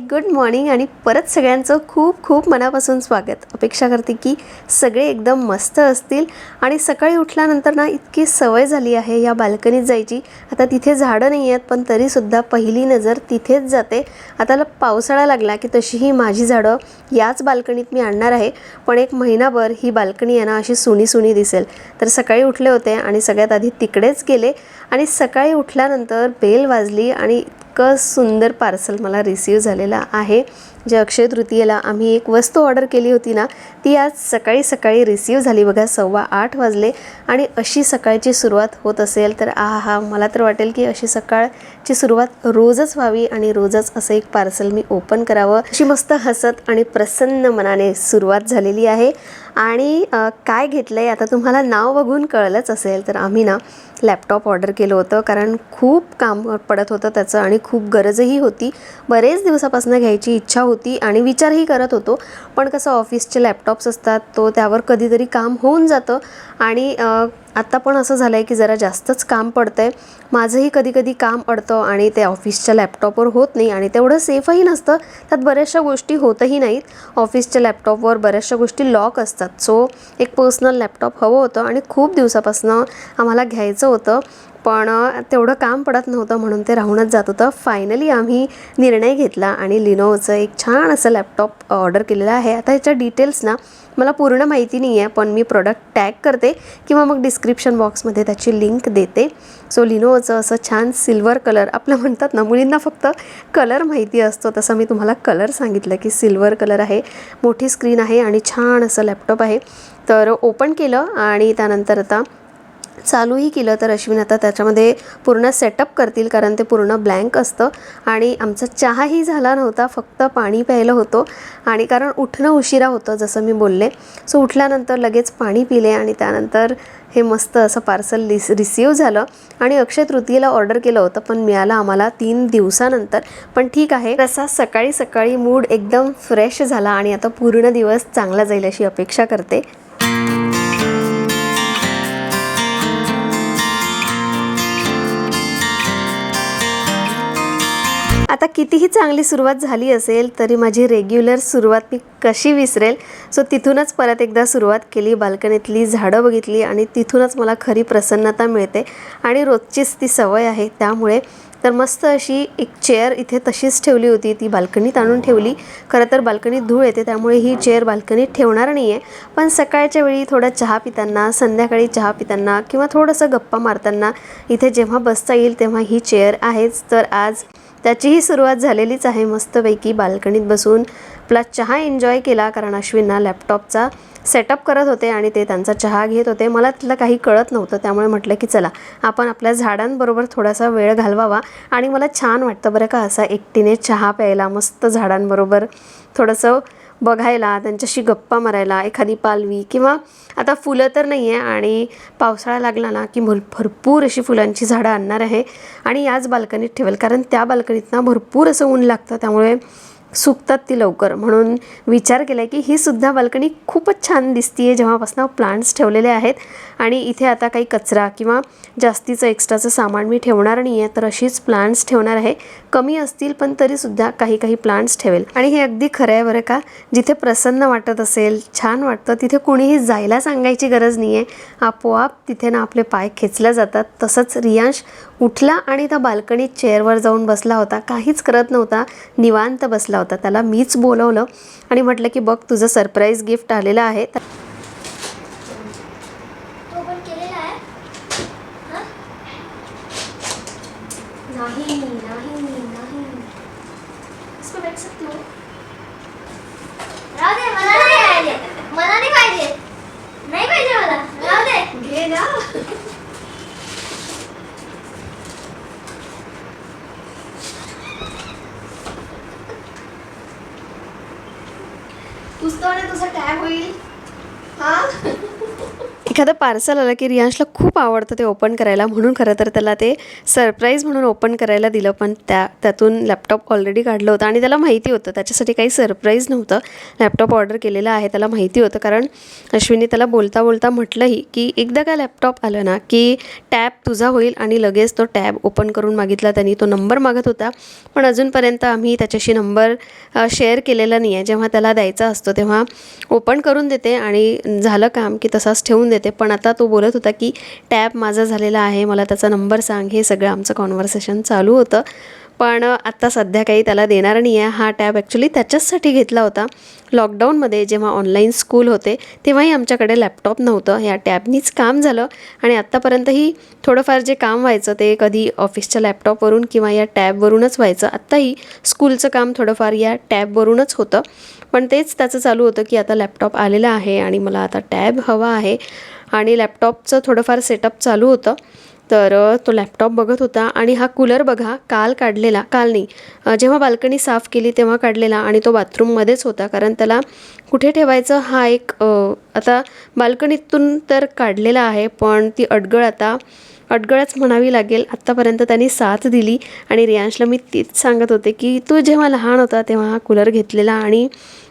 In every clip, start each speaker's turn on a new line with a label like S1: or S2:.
S1: Good morning आणि परत सगळ्यांचं खूप खूप मनापासून स्वागत. अपेक्षा करते की सगळे एकदम मस्त असतील. आणि सकाळी उठल्यानंतर ना इतकी सवय झाली आहे या बाल्कनीत जायची. आता तिथे झाडं नाही आहेत पण तरीसुद्धा पहिली नजर तिथेच जाते. आता पावसाळा लागला की तशीही माझी झाडं याच बाल्कनीत मी आणणार आहे. पण एक महिनाभर ही बाल्कनी आहे ना अशी सुनी सुनी दिसेल. तर सकाळी उठले होते आणि सगळ्यात आधी तिकडेच गेले. आणि सकाळी उठल्यानंतर बेल वाजली आणि इतकं सुंदर पार्सल मला रिसीव झालेलं आहे. जे अक्षय तृतीयेला आम्ही एक वस्तू ऑर्डर केली होती ना ती आज सकाळी सकाळी रिसीव झाली बघा सव्वा आठ वाजले. आणि अशी सकाळची सुरुवात होत असेल तर आ हा मला तर वाटेल की अशी सकाळची सुरुवात रोजच व्हावी आणि रोजच असं एक पार्सल मी ओपन करावं. अशी मस्त हसत आणि प्रसन्न मनाने सुरुवात झालेली आहे. आणि काय घेतलं आहे आता तुम्हाला नाव बघून कळलंच असेल तर आम्ही ना लॅपटॉप ऑर्डर केलं होतं कारण खूप काम पडत होतं त्याचं आणि खूप गरजही होती. बरेच दिवसापासून घ्यायची इच्छा होती आणि विचारही करत होतो. पण कसं ऑफिसचे लॅपटॉप्स असतात तो त्यावर कधीतरी काम होऊन जातं. आणि आत्ता पण असं झालं आहे की जरा जास्तच काम पडतं आहे माझंही कधी कधी काम अडतं आणि ते ऑफिसच्या लॅपटॉपवर होत नाही आणि तेवढं सेफही नसतं. त्यात बऱ्याचशा गोष्टी होतही नाहीत. ऑफिसच्या लॅपटॉपवर बऱ्याचशा गोष्टी लॉक असतात. सो एक पर्सनल लॅपटॉप हवं होतं आणि खूप दिवसापासून आम्हाला घ्यायचं होतं. पण तेवढं काम पडत नव्हतं म्हणून ते राहूनच जात होतं. फायनली आम्ही निर्णय घेतला आणि लिनोवचं एक छान असं लॅपटॉप ऑर्डर केलेलं आहे. आता ह्याच्या डिटेल्स ना मला पूर्ण माहिती नाही आहे पण मी प्रोडक्ट टॅग करते किंवा मग डिस्क्रिप्शन बॉक्समध्ये त्याची लिंक देते. सो लिनोवचं असं छान सिल्वर कलर आपलं म्हणतात ना मुलींना फक्त कलर माहिती असतो. तसं मी तुम्हाला कलर सांगितलं की सिल्वर कलर आहे. मोठी स्क्रीन आहे आणि छान असं लॅपटॉप आहे. तर ओपन केलं आणि त्यानंतर आता चालूही केलं तर अश्विन आता त्याच्यामध्ये पूर्ण सेटअप करतील कारण ते पूर्ण ब्लँक असतं. आणि आमचा चहाही झाला नव्हता फक्त पाणी प्यायलं होतं. आणि कारण उठणं उशिरा होतं जसं मी बोलले. सो उठल्यानंतर लगेच पाणी पिले आणि त्यानंतर हे मस्त असं पार्सल रिस रिसीव झालं. आणि अक्षय तृतीयेला ऑर्डर केलं होतं पण मिळालं आम्हाला तीन दिवसानंतर. पण ठीक आहे. तसा सकाळी सकाळी मूड एकदम फ्रेश झाला आणि आता पूर्ण दिवस चांगला जाईल अशी अपेक्षा करते. आता कितीही चांगली सुरुवात झाली असेल तरी माझी रेग्युलर सुरुवात मी कशी विसरेल? सो तिथूनच परत एकदा सुरुवात केली बाल्कनीतली झाडं बघितली आणि तिथूनच मला खरी प्रसन्नता मिळते आणि रोजचीच ती सवय आहे. त्यामुळे तर मस्त अशी एक चेअर इथे तशीच ठेवली होती. ती बाल्कनीत आणून ठेवली. खरं तर बाल्कनीत धूळ येते त्यामुळे ही चेअर बाल्कनीत ठेवणार नाही आहे पण सकाळच्या वेळी थोडा चहा पिताना संध्याकाळी चहा पिताना किंवा थोडंसं गप्पा मारताना इथे जेव्हा बसता येईल तेव्हा ही चेअर आहेच. तर आज त्याचीही सुरुवात झालेलीच आहे मस्तपैकी बाल्कनीत बसून. प्लस चहा एन्जॉय केला कारण अश्विनना लॅपटॉपचा सेटअप करत होते आणि ते त्यांचा चहा घेत होते. मला तिथलं काही कळत नव्हतं त्यामुळे म्हटलं की चला आपण आपल्या झाडांबरोबर थोडासा वेळ घालवावा. आणि मला छान वाटतं बरं का असा एकटीने चहा प्यायला मस्त झाडांबरोबर थोडंसं बघायला त्यांच्याशी गप्पा मारायला एखादी पालवी किंवा आता फुलं तर नाही आहे आणि पावसाळा लागला ना की भर भरपूर अशी फुलांची झाडं आणणार आहे आणि याच बाल्कनीत ठेवेल. कारण त्या बाल्कनीत ना भरपूर असं ऊन लागतं त्यामुळे सुकतात ती लवकर. म्हणून विचार केला की ही सुद्धा बाल्कनी खूपच छान दिसते आहे जेव्हापासून प्लांट्स ठेवलेले आहेत. आणि इथे आता काही कचरा किंवा जास्तीचं एक्स्ट्राचं सामान मी ठेवणार नाही आहे तर अशीच प्लांट्स ठेवणार आहे. कमी असतील पण तरीसुद्धा काही काही प्लांट्स ठेवेल. आणि हे अगदी खरं आहे बरं का. जिथे प्रसन्न वाटत असेल छान वाटतं तिथे कुणीही जायला सांगायची गरज नाही आहे आपोआप तिथे ना आपले पाय खेचल्या जातात. तसंच रियांश उठला आणि त्या बाल्कनीत चेअरवर जाऊन बसला होता. काहीच करत नव्हता. निवांत बसला होता. त्याला मीच बोलवलं आणि म्हटलं की बघ तुझं सरप्राईज गिफ्ट आलेलं आहे
S2: तो पण केलेला आहे हा? नाही नाही नाही इसको बैठ सकती हो राहू दे मला नाही पाहिजे मला नाही पाहिजे नाही पाहिजे मला राहू दे
S1: घे ना पुस्तकाने तुझा टॅग होईल हा एखादं पार्सल आलं की रियांशला खूप आवडतं ते ओपन करायला. म्हणून खरं तर त्याला ते सरप्राईज म्हणून ओपन करायला दिलं पण त्या त्यातून लॅपटॉप ऑलरेडी काढलं होतं. आणि त्याला माहिती होतं त्याच्यासाठी काही सरप्राईज नव्हतं. लॅपटॉप ऑर्डर केलेलं आहे त्याला माहिती होतं. कारण अश्विनी त्याला बोलता बोलता म्हटलंही की एकदा का लॅपटॉप आलं ना की टॅब तुझा होईल आणि लगेच तो टॅब ओपन करून मागितला. त्यांनी तो नंबर मागत होता. पण अजूनपर्यंत आम्ही त्याच्याशी नंबर शेअर केलेला नाही आहे. जेव्हा त्याला द्यायचा असतो तेव्हा ओपन करून देते आणि झालं काम की तसाच ठेवून देते. पण आता तो बोलत होता की टॅप माझा झालेला आहे मला त्याचा नंबर सांग. हे सगळं आमचं कॉन्व्हर्सेशन चालू होतं. पण आत्ता सध्या काही त्याला देणार नाही आहे. हा टॅब ॲक्च्युली त्याच्याचसाठी घेतला होता. लॉकडाऊनमध्ये जेव्हा ऑनलाईन स्कूल होते तेव्हाही आमच्याकडे लॅपटॉप नव्हतं. ह्या टॅबनीच काम झालं आणि आत्तापर्यंतही थोडंफार जे काम व्हायचं ते कधी ऑफिसच्या लॅपटॉपवरून किंवा या टॅबवरूनच व्हायचं. आत्ताही स्कूलचं काम थोडंफार या टॅबवरूनच होतं. पण तेच त्याचं चालू होतं की आता लॅपटॉप आलेला आहे आणि मला आता टॅब हवा आहे. आणि लॅपटॉपचं थोडंफार सेटअप चालू होतं. तर तो लॅपटॉप बघत होता आणि हा कूलर बघा काल काढलेला काल नाही. जेव्हा बाल्कनी साफ केली तेव्हा काढलेला आणि तो बाथरूममध्येच होता. कारण त्याला कुठे ठेवायचं हा एक आता बाल्कनीतून तर काढलेला आहे पण ती अडगळ आता अडगळच म्हणावी लागेल. आत्तापर्यंत त्यांनी साथ दिली आणि रियांशला मी तीच सांगत होते की तू जेव्हा लहान होता तेव्हा हा कूलर घेतलेला आणि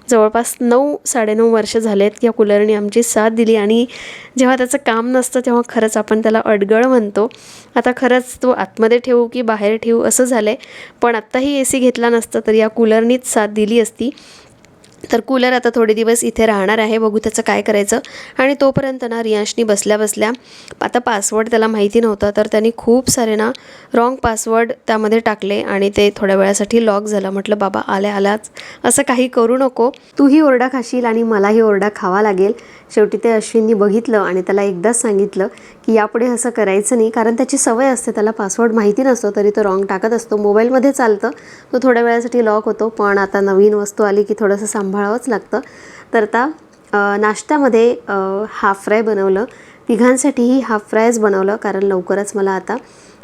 S1: जवळपास नऊ साडेनऊ वर्ष झालेत या कूलरने आमची साथ दिली आणि जेव्हा त्याचं काम नसतं तेव्हा खरंच आपण त्याला अडगळ म्हणतो. आता खरंच तो आतमध्ये ठेवू की बाहेर ठेवू असं झालं आहे पण आत्ताही ए सी घेतला नसतं तर या कूलरनीच साथ दिली असती. तर कूलर आता थोडे दिवस इथे राहणार आहे. बघू त्याचं काय करायचं. आणि तोपर्यंत ना रियांशनी बसल्या बसल्या आता पासवर्ड त्याला माहिती नव्हता तर त्यांनी खूप सारे ना रॉंग पासवर्ड त्यामध्ये टाकले आणि ते थोड्या वेळासाठी लॉक झालं. म्हटलं बाबा आल्या आल्याच. असं काही करू नको. तूही ओरडा खाशील आणि मलाही ओरडा खावा लागेल. शेवटी ते अश्विननी बघितलं आणि त्याला एकदाच सांगितलं की यापुढे असं करायचं नाही कारण त्याची सवय असते त्याला पासवर्ड माहिती नसतो तरी तो रॉंग टाकत असतो. मोबाईलमध्ये चालतं तो थोड्या वेळासाठी लॉक होतो पण आता नवीन वस्तू आली की थोडंसं सांभाळावंच लागतं. तर आता नाश्त्यामध्ये हाफ फ्राय बनवलं. तिघांसाठीही हाफ फ्रायच बनवलं कारण लवकरच मला आता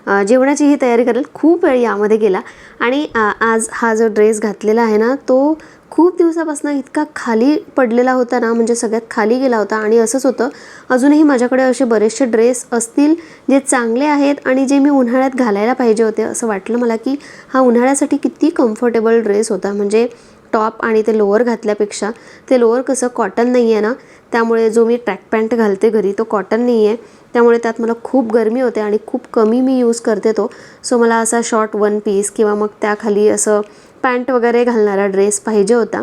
S1: जेवणाचीही जेवणाची ही तयारी करायला खूप वेळ यामध्ये गेला. आणि आज हा जो ड्रेस घातलेला आहे ना तो खूप दिवसापासून इतका खाली पडलेला होता ना म्हणजे सगळ्यात खाली गेला होता. आणि असंच होतं अजूनही माझ्याकडे असे बरेचसे ड्रेस असतील जे चांगले आहेत आणि जे मी उन्हाळ्यात घालायला पाहिजे होते. असं वाटलं मला की हा उन्हाळ्यासाठी किती कम्फर्टेबल ड्रेस होता. म्हणजे टॉप आणि ते लोअर घातल्यापेक्षा ते लोअर कसं कॉटन नाही आहे ना त्यामुळे जो मी ट्रॅक पॅन्ट घालते घरी तो कॉटन नाही आहे त्यामुळे त्यात मला खूप गरमी होते आणि खूप कमी मी यूज करते तो. सो मला असा शॉर्ट वन पीस किंवा मग त्याखाली असं पॅन्ट वगैरे घालणारा ड्रेस पाहिजे होता.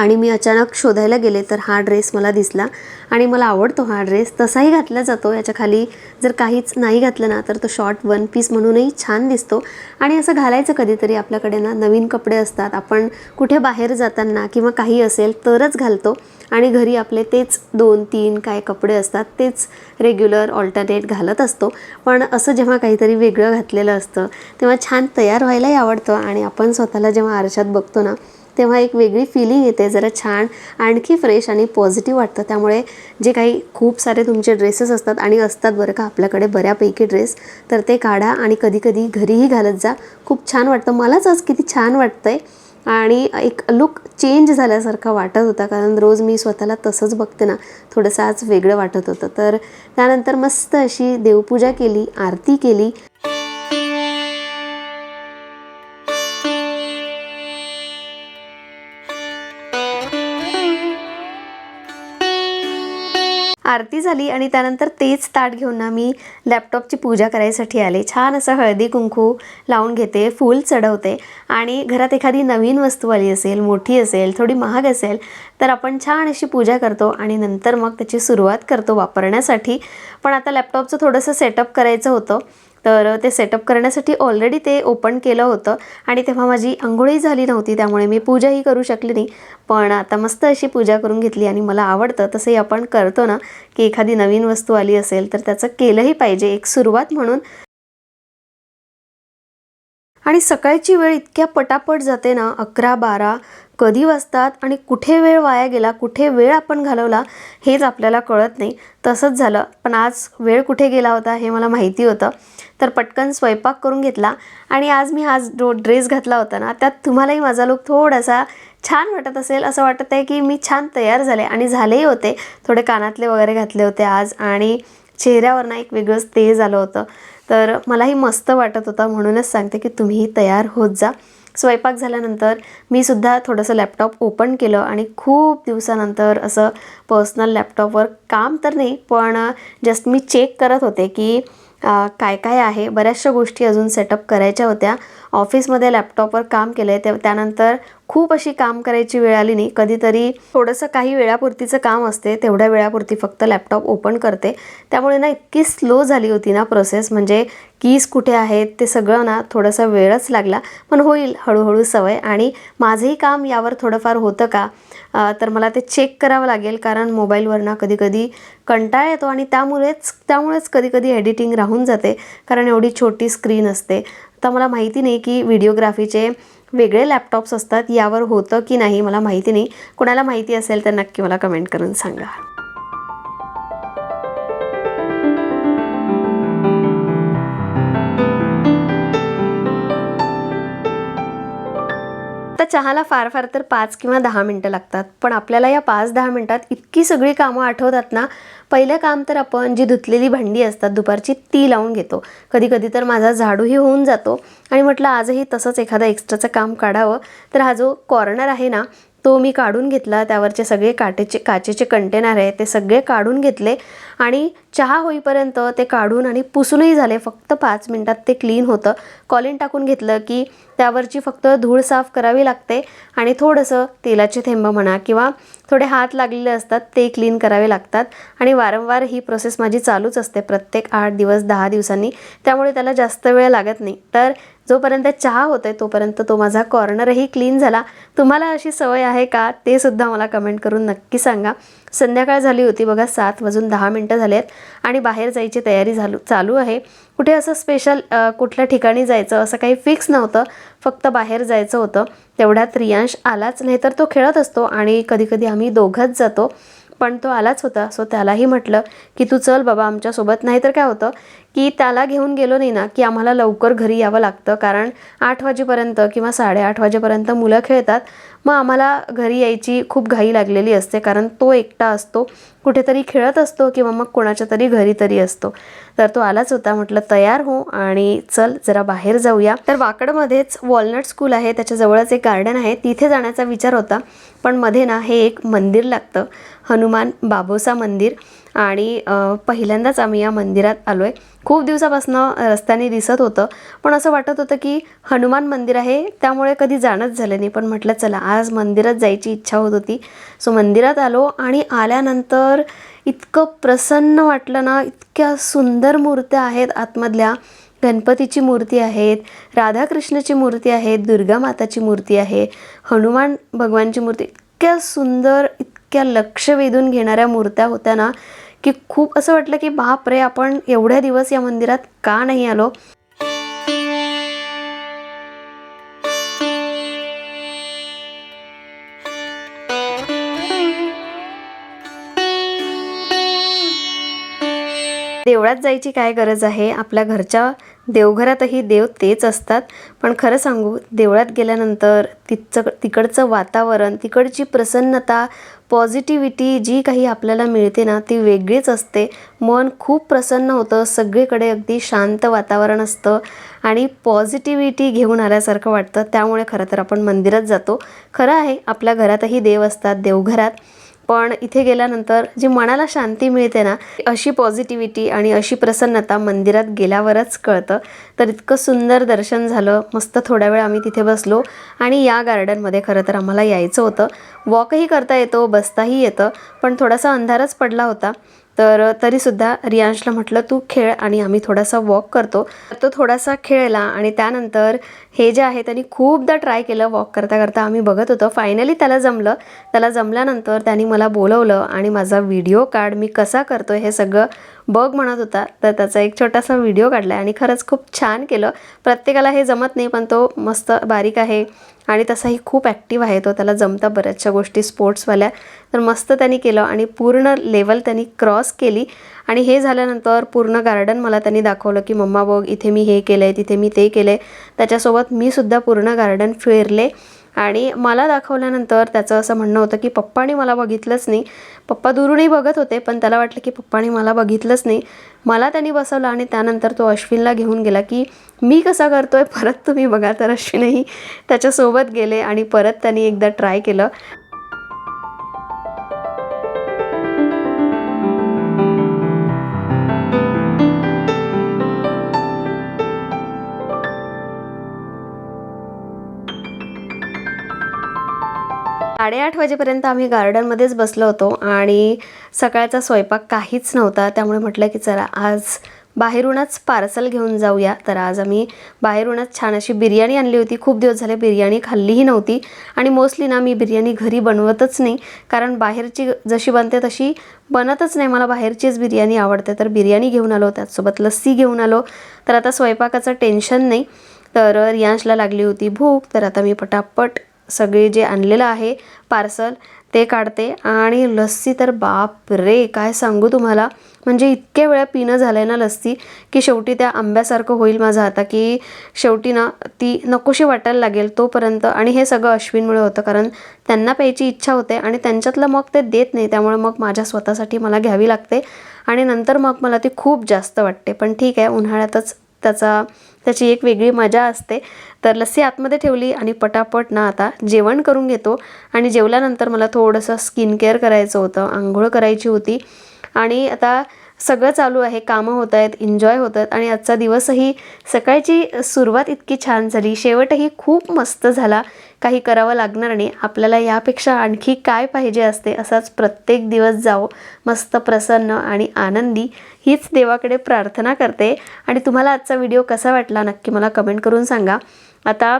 S1: आणि मी अचानक शोधायला गेले तर हा ड्रेस मला दिसला आणि मला आवडतो हा ड्रेस. तसाही घातला जातो. याच्या खाली जर काहीच नाही घातलं ना तर तो शॉर्ट वन पीस म्हणूनही छान दिसतो. आणि असं घालायचं कधीतरी आपल्याकडे ना नवीन कपडे असतात. आपण कुठे बाहेर जाताना किंवा काही असेल तरच घालतो. आणि घरी आपले तेच दोन तीन काय कपडे असतात तेच रेग्युलर ऑल्टरनेट घालत असतो. पण असं जेव्हा काहीतरी वेगळं घातलेलं असतं तेव्हा छान तयार व्हायलाही आवडतं. आणि आपण स्वतःला जेव्हा आरशात बघतो ना तेव्हा एक वेगळी फिलिंग येते जरा छान आणखी फ्रेश आणि पॉझिटिव्ह वाटतं. त्यामुळे जे काही खूप सारे तुमचे ड्रेसेस असतात आणि असतात बरं का आपल्याकडे बऱ्यापैकी ड्रेस तर ते काढा आणि कधीकधी घरीही घालत जा. खूप छान वाटतं. मलाच आज किती छान वाटतं आहे आणि एक लुक चेंज झाल्यासारखा वाटत होता कारण रोज मी स्वतःला तसंच बघते ना थोडंसं आज वेगळं वाटत होतं. तर त्यानंतर मस्त अशी देवपूजा केली आरती केली. आरती झाली आणि त्यानंतर तेच ताट घेऊन ना मी लॅपटॉपची पूजा करायसाठी आले. छान असं हळदी कुंकू लावून घेते फूल चढवते आणि घरात एखादी नवीन वस्तू आली असेल मोठी असेल थोडी महाग असेल तर आपण छान अशी पूजा करतो आणि नंतर मग त्याची सुरुवात करतो वापरण्यासाठी. पण आता लॅपटॉपचं थोडंसं सेटअप करायचं होतं. तर ते सेटअप करण्यासाठी ऑलरेडी ते ओपन केलं होतं आणि तेव्हा माझी आंघोळही झाली नव्हती त्यामुळे मी पूजाही करू शकली नाही. पण आता मस्त अशी पूजा करून घेतली आणि मला आवडतं तसंही आपण करतो ना की एखादी नवीन वस्तू आली असेल तर त्याचं केलंही पाहिजे एक सुरुवात म्हणून. आणि सकाळची वेळ इतक्या पटापट जाते ना अकरा बारा कधी वाजतात आणि कुठे वेळ वाया गेला कुठे वेळ आपण घालवला हेच आपल्याला कळत नाही. तसंच झालं. पण आज वेळ कुठे गेला होता हे मला माहिती होतं. तर पटकन स्वयंपाक करून घेतला आणि आज मी आज जो ड्रेस घातला होता ना त्यात तुम्हालाही माझा लुक थोडासा छान वाटत असेल. असं वाटत आहे की मी छान तयार झाले आणि झालेही होते. थोडे कानातले वगैरे घातले होते आज आणि चेहऱ्यावर ना एक वेगळंच तेज आलं होतं. तर मलाही मस्त वाटत होतं. म्हणूनच सांगते की तुम्हीही तयार होत जा. स्वयंपाक झाल्यानंतर मी सुद्धा थोडंसं लॅपटॉप ओपन केलं आणि खूप दिवसानंतर असं पर्सनल लॅपटॉपवर काम तर नाही पण जस्ट मी चेक करत होते की काय काय आहे? बऱ्याचशा गोष्टी अजून सेटअप करायच्या होत्या. ऑफिसमध्ये लॅपटॉपवर काम केलं आहे ते त्यानंतर खूप अशी काम करायची वेळ आली नाही. कधीतरी थोडंसं काही वेळापुरतीचं काम असते. तेवढ्या वेळापुरती फक्त लॅपटॉप ओपन करते. त्यामुळे ना इतकी स्लो झाली होती ना प्रोसेस म्हणजे कीज कुठे आहेत? ते सगळं ना थोडासा वेळच लागला. पण होईल हळूहळू सवय. आणि माझंही काम यावर थोडंफार होतं का? तर मला ते चेक करावं लागेल कारण मोबाईलवरनं कधीकधी कधी कधी कंटाळा येतो आणि त्यामुळेच त्यामुळेच कधीकधी एडिटिंग राहून जाते कारण एवढी छोटी स्क्रीन असते. तर मला माहिती नाही की व्हिडिओग्राफीचे वेगळे लॅपटॉप्स असतात यावर होतं की नाही मला माहिती नाही. कोणाला माहिती असेल तर नक्की मला कमेंट करून सांगा. तर चहाला फार फार तर पाच किंवा दहा मिनटं लागतात. पण आपल्याला या पाच दहा मिनटात इतकी सगळी कामं आठवतात ना पहिलं काम तर आपण जी धुतलेली भांडी असतात दुपारची ती लावून घेतो. कधी कधी तर माझा झाडूही होऊन जातो. आणि म्हटलं आजही तसंच एखादं एक्स्ट्राचं काम काढावं. तर हा जो कॉर्नर आहे ना तो मी काढून घेतला. त्यावरचे सगळे काटेचे काचेचे कंटेनर आहे ते सगळे काढून घेतले. आणि चहा होईपर्यंत ते काढून आणि पुसूनही झाले. फक्त पाच मिनटात ते क्लीन होतं. कॉलिन टाकून घेतलं की त्यावरची फक्त धूळ साफ करावी लागते. आणि थोडंसं तेलाचे थेंब म्हणा किंवा थोडे हात लागलेले असतात ते क्लीन करावे लागतात. आणि वारंवार ही प्रोसेस माझी चालूच असते. प्रत्येक आठ दिवस दहा दिवसांनी. त्यामुळे त्याला जास्त वेळ लागत नाही. तर जोपर्यंत चहा होतोय तोपर्यंत तो माझा कॉर्नरही क्लीन झाला. तुम्हाला अशी सवय आहे का? ते सुद्धा मला कमेंट करून नक्की सांगा. संध्याकाळ झाली होती बघा सात वाजून दहा मिनटं झाली आहेत आणि बाहेर जायची तयारी झालू चालू आहे. कुठे असं स्पेशल कुठल्या ठिकाणी जायचं? असं काही फिक्स नव्हतं. फक्त बाहेर जायचं होतं. तेवढ्यात रियांश आलाच नाही तर तो खेळत असतो आणि कधीकधी आम्ही दोघंच जातो. पण तो आलाच होता. सो त्यालाही म्हटलं की तू चल बाबा आमच्यासोबत. नाही तर काय होतं की त्याला घेऊन गेलो नाही ना की आम्हाला लवकर घरी यावं लागतं. कारण आठ वाजेपर्यंत किंवा साडेआठ वाजेपर्यंत मुलं खेळतात. मग आम्हाला घरी यायची खूप घाई लागलेली असते. कारण तो एकटा असतो. कुठेतरी खेळत असतो किंवा मग कोणाच्या तरी घरी तरी असतो. तर तो आलाच होता. म्हटलं तयार हो आणि चल जरा बाहेर जाऊया. तर वाकडमध्येच वॉलनट स्कूल आहे. त्याच्याजवळच एक गार्डन आहे. तिथे जाण्याचा विचार होता. पण मध्ये ना हे एक मंदिर लागतं. हनुमान बाबोसा मंदिर. आणि पहिल्यांदाच आम्ही या मंदिरात आलो आहे खूप दिवसापासून रस्त्याने दिसत होतं. पण असं वाटत होतं की हनुमान मंदिर आहे त्यामुळे कधी जाणंच झालं नाही. पण म्हटलं चला आज मंदिरात जायची इच्छा होत होती. सो मंदिरात आलो आणि आल्यानंतर इतकं प्रसन्न वाटलं ना इतक्या सुंदर मूर्त्या आहेत आतमधल्या. गणपतीची मूर्ती आहेत राधाकृष्णाची मूर्ती आहे दुर्गा माताची मूर्ती आहे हनुमान भगवानची मूर्ती इतक्या सुंदर इतक्या लक्ष वेधून घेणाऱ्या मूर्त्या होत्या ना की खूप असं वाटलं की बाप रे आपण एवढ्या दिवस या मंदिरात का नाही आलो? देवळात जायची काय गरज आहे? आपल्या घरच्या देवघरातही देव तेच असतात. पण खरं सांगू देवळात गेल्यानंतर तिथचं तिकडचं वातावरण तिकडची प्रसन्नता पॉझिटिव्हिटी जी काही आपल्याला मिळते ना ती वेगळीच असते. मन खूप प्रसन्न होतं सगळीकडे अगदी शांत वातावरण असतं आणि पॉझिटिव्हिटी घेऊन आल्यासारखं वाटतं. त्यामुळे खरं तर आपण मंदिरात जातो. खरं आहे आपल्या घरातही देव असतात देवघरात. पण इथे गेल्यानंतर जी मनाला शांती मिळते ना अशी पॉझिटिव्हिटी आणि अशी प्रसन्नता मंदिरात गेल्यावरच कळतं. तर इतकं सुंदर दर्शन झालं मस्त थोड्या वेळ आम्ही तिथे बसलो आणि या गार्डनमध्ये खरं तर आम्हाला यायचं होतं. वॉकही करता येतो बसताही येतं पण थोडासा अंधारच पडला होता. तर तरीसुद्धा रियांशला म्हटलं तू खेळ आणि आम्ही थोडासा वॉक करतो. तर तो थोडासा खेळला आणि त्यानंतर हे जे आहे त्यांनी खूपदा ट्राय केलं वॉक करता करता. आम्ही बघत होतो. फायनली त्याला जमलं. त्याला जमल्यानंतर त्यांनी मला बोलवलं आणि माझा व्हिडिओ कार्ड मी कसा करतो हे सगळं बघ म्हणत होता तर त्याचा एक छोटासा व्हिडिओ काढला आहे आणि खरंच खूप छान केलं. प्रत्येकाला हे जमत नाही पण तो मस्त बारीक आहे आणि तसाही खूप ॲक्टिव्ह आहे तो. त्याला जमता बऱ्याचशा गोष्टी स्पोर्ट्सवाल्या तर मस्त त्यांनी केलं आणि पूर्ण लेवल त्यांनी क्रॉस केली. आणि हे झाल्यानंतर पूर्ण गार्डन मला त्यांनी दाखवलं की मम्मा बघ इथे मी हे केलं आहे तिथे मी ते केलं आहे त्याच्यासोबत मी सुद्धा पूर्ण गार्डन फिरले. आणि मला दाखवल्यानंतर त्याचं असं म्हणणं होतं की पप्पानी मला बघितलंच नाही. पप्पा दुरूनही बघत होते पण त्याला वाटलं की पप्पानी मला बघितलंच नाही. मला त्यांनी बसवलं आणि त्यानंतर तो अश्विनला घेऊन गेला की मी कसा करतो आहे परत तुम्ही बघा तर अश्विनही त्याच्यासोबत गेले आणि परत त्यांनी एकदा ट्राय केलं. साडेआठ वाजेपर्यंत आम्ही गार्डनमध्येच बसलो होतो आणि सकाळचा स्वयंपाक काहीच नव्हता. त्यामुळे म्हटलं की चला आज बाहेरूनच पार्सल घेऊन जाऊया. तर आज आम्ही बाहेरूनच छान अशी बिर्याणी आणली होती. खूप दिवस झाले बिर्याणी खाल्लीही नव्हती. आणि मोस्टली ना मी बिर्याणी घरी बनवतच नाही. कारण बाहेरची जशी बनते तशी बनतच नाही. मला बाहेरचीच बिर्याणी आवडते. तर बिर्याणी घेऊन आलो. त्याचसोबत लस्सी घेऊन आलो. तर आता स्वयंपाकाचं टेन्शन नाही. तर रियांशला लागली होती भूक. तर आता मी पटापट सगळे जे आणलेलं आहे पार्सल ते काढते. आणि लस्सी तर बाप रे काय सांगू तुम्हाला? म्हणजे इतक्या वेळा पिणं झालं आहे ना लस्सी की शेवटी त्या आंब्यासारखं होईल माझं आता की शेवटी ना ती नकोशी वाटायला लागेल तोपर्यंत. आणि हे सगळं अश्विनमुळे होतं कारण त्यांना प्यायची इच्छा होते आणि त्यांच्यातलं मग ते देत नाही त्यामुळे मग माझ्या स्वतःसाठी मला घ्यावी लागते. आणि नंतर मग मला ती खूप जास्त वाटते. पण ठीक आहे उन्हाळ्यातच त्याचा त्याची एक वेगळी मजा असते. तर लस्सी आतमध्ये ठेवली आणि पटापट ना आता जेवण करून घेतो. आणि जेवल्यानंतर मला थोडंसं स्किन केअर करायचं होतं आंघोळ करायची होती. आणि आता सगळं चालू आहे कामं होत आहेत एन्जॉय होत आहेत. आणि आजचा दिवसही सकाळची सुरुवात इतकी छान झाली. शेवटही खूप मस्त झाला. काही करावं लागणार नाही. आपल्याला यापेक्षा आणखी काय पाहिजे असते असाच प्रत्येक दिवस जावो. मस्त प्रसन्न आणि आनंदी. हीच देवाकडे प्रार्थना करते. आणि तुम्हाला आजचा व्हिडिओ कसा वाटला नक्की मला कमेंट करून सांगा. आता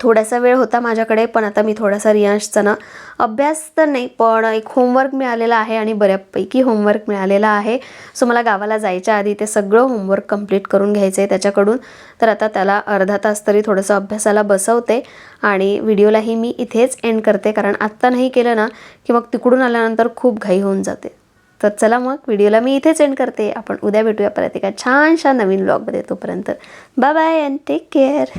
S1: थोडासा वेळ होता माझ्याकडे पण आता मी थोडासा रियांशचा ना अभ्यास तर नाही पण एक होमवर्क मिळालेला आहे आणि बऱ्यापैकी होमवर्क मिळालेला आहे. सो मला गावाला जायच्या आधी ते सगळं होमवर्क कंप्लीट करून घ्यायचं आहे त्याच्याकडून. तर आता त्याला अर्धा तास तरी थोडंसं अभ्यासाला बसवते आणि व्हिडिओलाही मी इथेच एंड करते. कारण आत्ता नाही केलं ना की मग तिकडून आल्यानंतर खूप घाई होऊन जाते. तर चला मग व्हिडिओला मी इथेच एंड करते. आपण उद्या भेटूया परत एका छानशा नवीन ब्लॉगमध्ये तोपर्यंत. Bye bye and take care